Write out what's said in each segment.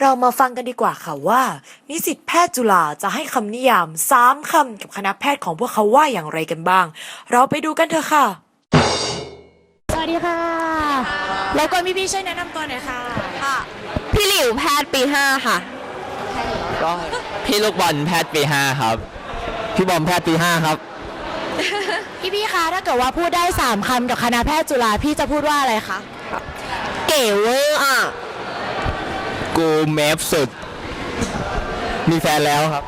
เรามาฟังกันดีกว่าค่ะว่า นิสิตแพทย์จุฬาจะให้คำนิยามสามคำกับคณะแพทย์ของพวกเขาว่าอย่างไรกันบ้าง เราไปดูกันเถอะค่ะ สวัสดีค่ะแล้วก็พี่พี่ช่วยแนะนำตัวหน่อยค่ะ พี่หลิวแพทย์ปี5ค่ะ ก็พี่ลูกบอลแพทย์ปี5ครับ พี่บอมแพทย์ปี5ครับ พี่พี่คะถ้าเกิดว่าพูดได้สามคำกับคณะแพทย์จุฬาพี่จะพูดว่าอะไรคะ เก๋เวอร์อะ กูเมฟสุด มีแฟนแล้วครับ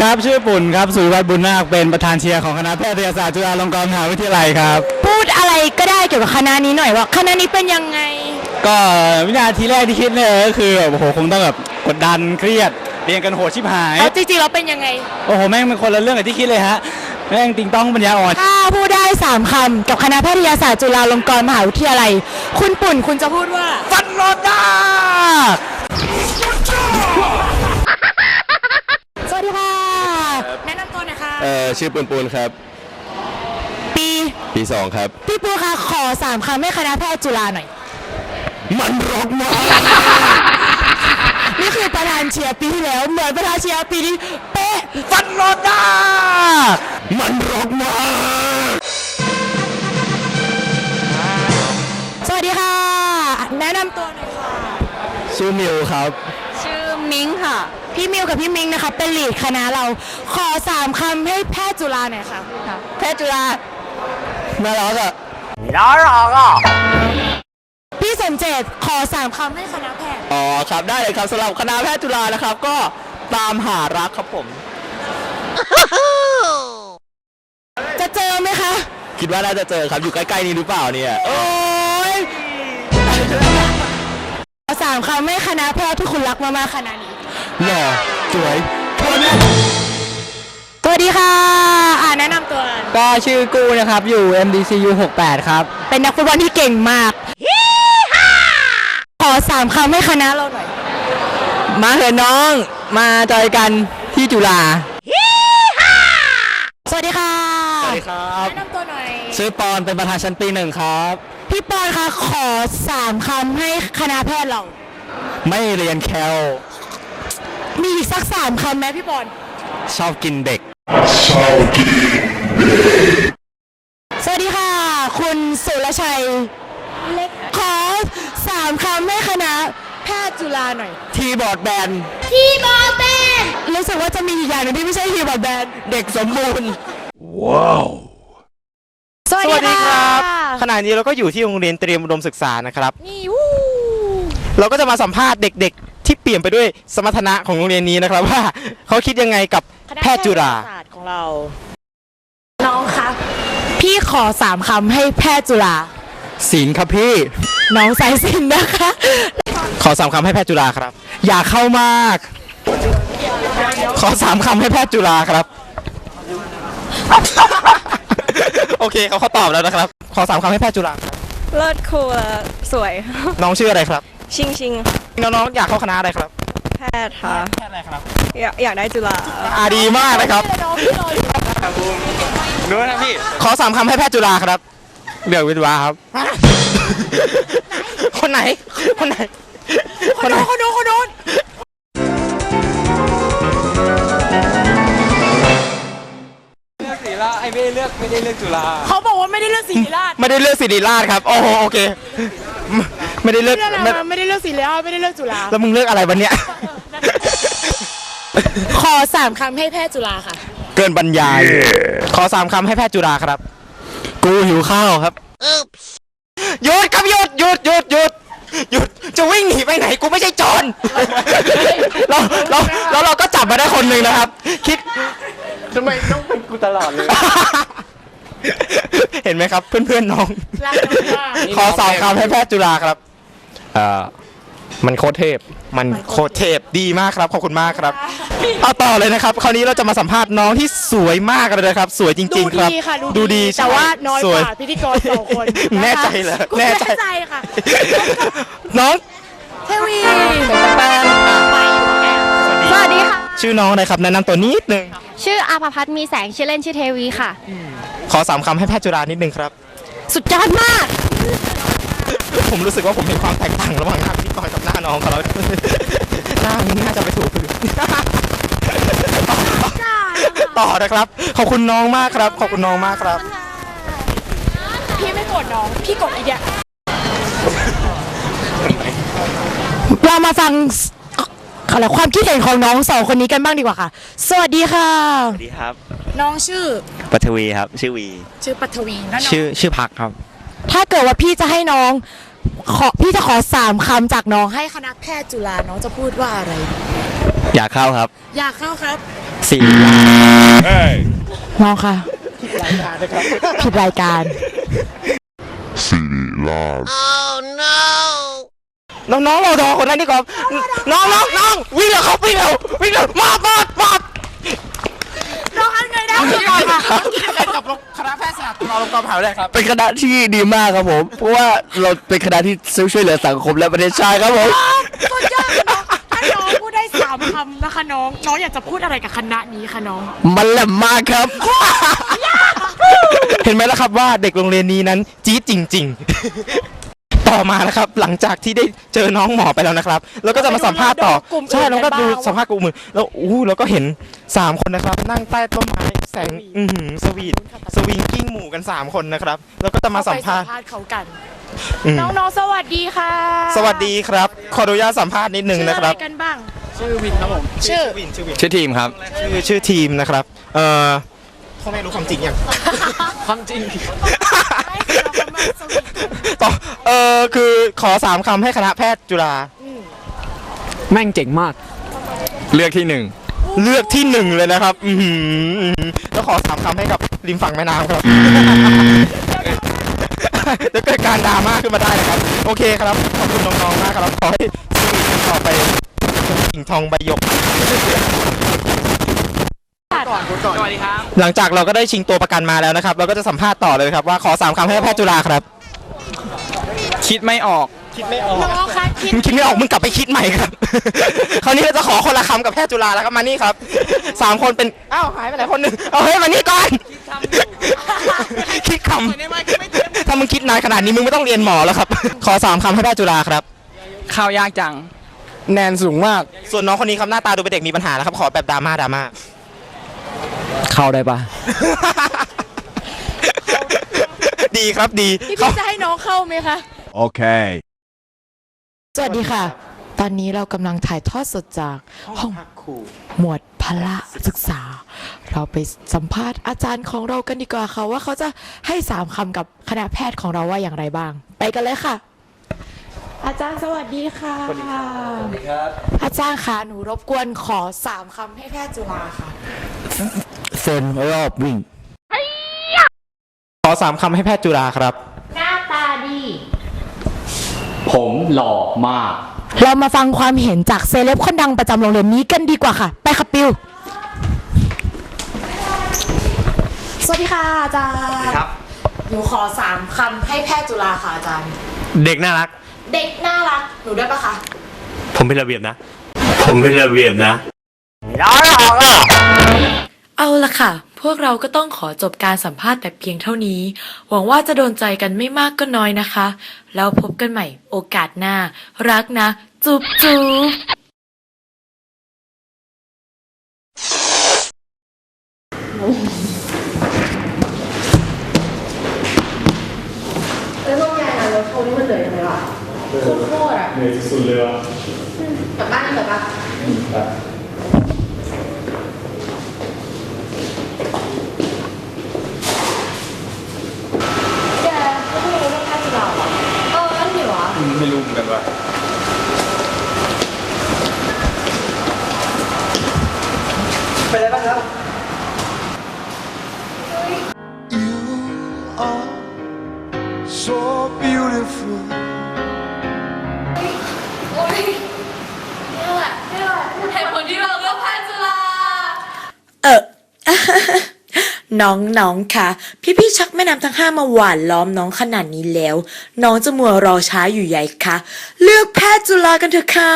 ครับชื่อปุ่นครับสุริวัฒน์บุญนาคเป็นประธานเชียร์ของคณะแพทยศาสตร์จุฬาลงกรณ์มหาวิทยาลัยครับ พูดอะไรก็ได้เกี่ยวกับคณะนี้หน่อยว่าคณะนี้เป็นยังไง ก็วินาทีแรกที่คิดเนี่ยก็คือแบบโอ้โหคงต้องแบบกดดันเครียดเรียนกันโหดชิบหาย แล้วจริงๆเราเป็นยังไง โอ้โหแม่งเป็นคนละเรื่องกับที่คิดเลยฮะ แม่งติงต้องปัญญาอ่อน ถ้าพูดได้สามคำ กับคณะแพทยศาสตร์จุฬาลงกรณ์มหาวิทยาลัย คุณปุ่นคุณจะพูดว่า ฟันโรดาสวัสดีค่ะ แนะนำตัวหน่อยค่ะเอ่อชื่อปุนปุนครับ ปีปี2ครับ พี่ปูคะขอสามคำให้คณะแพทย์จุฬาหน่อย มันรกมากนี่คือประธานเชียร์ปีที่แล้ว เหมือนประธานเชียร์ปีนี้เป๊ะ ฟันโรดา มันรกมากสวัสดีค่ะ แนะนำตัวหน่อยค่ะ ชื่อมิวครับ ชื่อมิงค่ะ พี่มิวกับพี่มิงนะคะเป็นลีดคณะเรา ขอสามคำให้แพทย์จุฬาหน่อยค่ะ แพทย์จุฬาน่ารักอะพี่สมเจตขอสามคำให้คณะแพทย์ อ๋อครับได้เลยครับสำหรับคณะแพทย์จุฬานะครับ ก็ตามหารักครับผม จะเจอไหมคะ คิดว่าน่าจะเจอครับอยู่ใกล้ๆนี้หรือเปล่าเนี่ยโอ้ยขอสามคำให้คณะแพทย์ที่คุณรักมากๆคณะนี้หล่อสวยสวัสดีค่ะ อ่าแนะนำตัว ก็ชื่อกูนะครับ อยู่ MDCU 68 ครับ เป็นนักฟุตบอลที่เก่งมาก ขอสามคำให้คณะเราหน่อย มาเถอะน้อง มาจอยกันที่จุฬา สวัสดีค่ะ สวัสดีครับ ชื่อปอนเป็นประธานชั้นปีหนึ่งครับ พี่ปอนคะขอสามคำให้คณะแพทย์เรา ไม่เรียนแคลมีอีกสักสามคำไหมพี่ปอน ชอบกินเด็ก สวัสดีค่ะ คุณสุรชัย เล็ก ขอสามคำให้คณะแพทย์จุฬาหน่อย ทีบอร์ดแบน ทีบอลแบนรู้สึกว่าจะมีอีกอย่างหนึงที่ไม่ใช่ทีบอลแบน เด็กสมบูรณ์ สวัสดีครับ ขณะนี้เราก็อยู่ที่โรงเรียนเตรียมอุดมศึกษานะครับ นี่วู้เราก็จะมาสัมภาษณ์เด็กๆ ที่เปลี่ยนไปด้วยสมรรถนะของโรงเรียนนี้นะครับว่าเขาคิดยังไงกับแพทย์จุฬาศาสตร์ของเรา น้องคะพี่ขอสามคำให้แพทย์จุฬาศีลครับพี่ น้องสายสินนะคะ ขอสามคำให้แพทย์จุฬาครับ อย่าเข้ามาก ขอสามคำให้แพทย์จุฬาครับ โอเคเขาเขาตอบแล้วนะครับ ขอสามคำให้แพทย์จุฬาครับเลิศคูลและสวย น้องชื่ออะไรครับ ชิงชิงน้องๆอยากเข้าคณะอะไรครับแพทย์ค่ะ แพทย์อะไรครับอยากอยากได้จุฬาอาดีมากนะครับดูนะพี่ ขอสามคำให้แพทย์จุฬาครับ เลือกวิทวาครับ คนไหน คนไหน คนไหน คนโน้นคนโน้น ไอ้ไม่ได้เลือกไม่ได้เลือกจุฬาเขาบอกว่าไม่ได้เลือกศิริราชไม่ได้เลือกศิริราชครับโอ้โหโอเค ไม่ได้เลือกเลือกอะไรไม่มาไม่ได้เลือกศิริราชไม่ได้เลือกจุฬาแล้วมึงเลือกอะไรวันเนี้ย ขอสามคำให้แพทย์จุฬาค่ะ เกินบรรยาย ขอสามคำให้แพทย์จุฬาครับ กูหิวข้าวครับหยุดครับหยุดหยุดหยุดหยุดหยุดจะวิ่งหนีไปไหนกูไม่ใช่โจรเราเราแล้วเราก็จับมาได้คนหนึ่งนะครับ คิด ทำไมต้องเป็นกูตลอดเลย เห็นไหมครับ เพื่อนๆน้อง รักน้องมาก ขอสามคำให้แพทย์จุฬาครับเอ่อมันโคตรเทพ มันโคตรเทพดีมากครับ ขอบคุณมากครับ เอาต่อเลยนะครับ คราวนี้เราจะมาสัมภาษณ์น้องที่สวยมากเลยนะครับ สวยจดูริง ๆ ครับดีค่ะดูดีแต่ว่าน้อยสกวว่าพิธีกรสองคนแน่ใจเหรอ แน่แน่ใจใจ ค่ะ น้อง เทวี แปนสวัสดีค่ะ ชื่อน้องอะไรครับแนะนำตัวนิดนึงชื่ออาภพัฒน์มีแสงชื่อเล่นชื่อเทวีค่ะ ขอสามคำให้แพทย์จุฬานิดนึงครับ สุดยอดมาก ผมรู้สึกว่าผมเห็นความแตกต่างระหว่างหน้าพิธีกรกับหน้าน้องเขาแล้ว หน้านี้น่าจะไปถูกต่อนะครับ ขอบคุณน้องมากครับ ขอบคุณน้องมากครับ พี่ไม่โกรธน้อง พี่กดอีกอะเรามาฟัง อะไรความคิดเห็นของน้องสองคนนี้กันบ้างดีกว่าค่ะ สวัสดีค่ะ สวัสดีครับน้องชื่อปัทวีครับ ชื่อวี ชื่อปัทวีแล้วน้องชื่อชื่อพักครับ ถ้าเกิดว่าพี่จะให้น้องขอพี่จะขอสามคำจากน้องให้คณะแพทย์จุฬาน้องจะพูดว่าอะไร อยากเข้าครับอยากเข้าครับ สี่น้องค่ะ ผิดรายการ น้องๆเราดอคนนั้นดีกว่าน้องน้องน้องวิ่งเร็วครับวิ่งเร็ววิ่งเร็วมาบมาบมาบน้องอันไงได้คือก่อนค่ะกับคณะแพทยศาสตร์เราลงกองแถวเลยครับเป็นคณะที่ดีมากครับผม เพราะว่าเราเป็นคณะที่ช่วยเหลือสังคมและประเทศชาติครับผมสุดยอดค่ะน้องถ้าน้องพูดได้สามคำนะคะน้องน้องอยากจะพูดอะไรกับคณะนี้คะน้อง มันแหลมมากครับ เห็นไหมล่ะครับว่าเด็กโรงเรียนนี้นั้นจี๊ดจริง ๆ ต่อมานะครับ หลังจากที่ได้เจอน้องหมอไปแล้วนะครับ แล้วก็จะมาสัมภาษณ์ต่อเราไปดูกลุ่มอื่นใช่แล้วก็ดูกันบ้างสัมภาษณ์กลุ่มอื่นแล้วอู้แล้วก็เห็นสามคนนะครับ นั่งใต้ต้นไม้แสงอือหือสวีทสวิงกิ้งหมู่กันสามคนนะครับ แล้วก็จะมาสัมภาษณ์ ไปเขากัน อืมน้องๆ สวัสดีค่ะสวัสดีครับ ขออนุญาตสัมภาษณ์นิดนึงนะครับ ชื่ออไกันบ้าง ชื่อวินครับผม ชื่อวินชื่อวิน ชื่อทีมครับ ชื่อชื่อทีมนะครับ เอ่อพ่อแม่รู้ความจริงยัง ความจริง ต่อเออคือขอสามคำให้คณะแพทย์จุฬาแม่งเจ๋งมาก เลือกที่หนึ่งเลือกที่หนึ่งเลยนะครับ อือหืออื้อหือแล้วขอสามคำให้กับริมฝั่งแม่น้ำครับเดี๋ยวเกิดการดราม่าขึ้นมาได้นะครับ โอเคครับ ขอบคุณน้องๆมากครับ ขอให้สวีทกันต่อไปกิ่งทองใบหยก หลังจากเราก็ได้ชิงตัวประกันมาแล้วนะครับ เราก็จะสัมภาษณ์ต่อเลยครับว่าขอสามคำให้แพทย์จุฬาครับ คิดไม่ออก คิดไม่ออกน้องคะคิดมึงคิดไม่ออกมึงกลับไปคิดใหม่ครับ คราวนี้เราจะขอคนละคำกับแพทย์จุฬาแล้วครับมานี่ครับสามคนเป็นอ้าวหายไปไหนคนหนึ่งเอาเฮ้ยมานี่ก่อนคิดคำถ้ามึงคิดนานขนาดนี้มึงไม่ต้องเรียนหมอแล้วครับ ขอสามคำให้แพทย์จุฬาครับ ข้าวยากจัง แนนสูงมาก ส่วนน้องคนนี้ครับหน้าตาดูเป็นเด็กมีปัญหานะครับ ขอแบบดราม่าดราม่า เข้าได้ปะดีครับดีพี่เขาพี่จะให้น้องเข้าไหมคะ Okay. สวัสดีค่ะ ตอนนี้เรากำลังถ่ายทอดสดจากห้องหมวดพละศึกษา เราไปสัมภาษณ์อาจารย์ของเรากันดีกว่าค่ะว่าเขาจะให้สามคำกับคณะแพทย์ของเราว่าอย่างไรบ้าง ไปกันเลยค่ะ อาจารย์สวัสดีค่ะสวัสดีครับอาจารย์คะหนูรบกวนขอสามคำให้แพทย์จุฬาค่ะ เซนรอบวิ่ง ขอสามคำให้แพทย์จุฬาครับ หน้าตาดี ผมหล่อมาก เรามาฟังความเห็นจากเซเลบคนดังประจำโรงเรียนนี้กันดีกว่าค่ะ ไปค่ะปิว สวัสดีค่ะอาจารย์ครับ หนูขอสามคำให้แพทย์จุฬาค่ะอาจารย์ เด็กน่ารัก เด็กน่ารัก หนูได้ปะคะ ผมเป็นระเบียบนะ ผมเป็นระเบียบนะ เอาละค่ะ พวกเราก็ต้องขอจบการสัมภาษณ์แต่เพียงเท่านี้ หวังว่าจะโดนใจกันไม่มากก็น้อยนะคะ แล้วพบกันใหม่โอกาสหน้า รักนะ จุ๊บจุ๊บแล้วโรงงานอะแล้วเขานี่มันเหนื่อยยังไงวะโคตรๆอะเหนื่อยสุดเลยวะกลับบ้านกลับบ้านไม่รู้เรื่องแพทย์จุฬาเหรอเออนั่นดิวะ ไน้องๆค่ะ พี่ๆชักแม่น้ำทั้งห้ามาหวานล้อมน้องขนาดนี้แล้ว น้องจะมัวรอช้าอยู่ใหญ่คะเลือกแพทย์จุฬากันเถอะค่ะ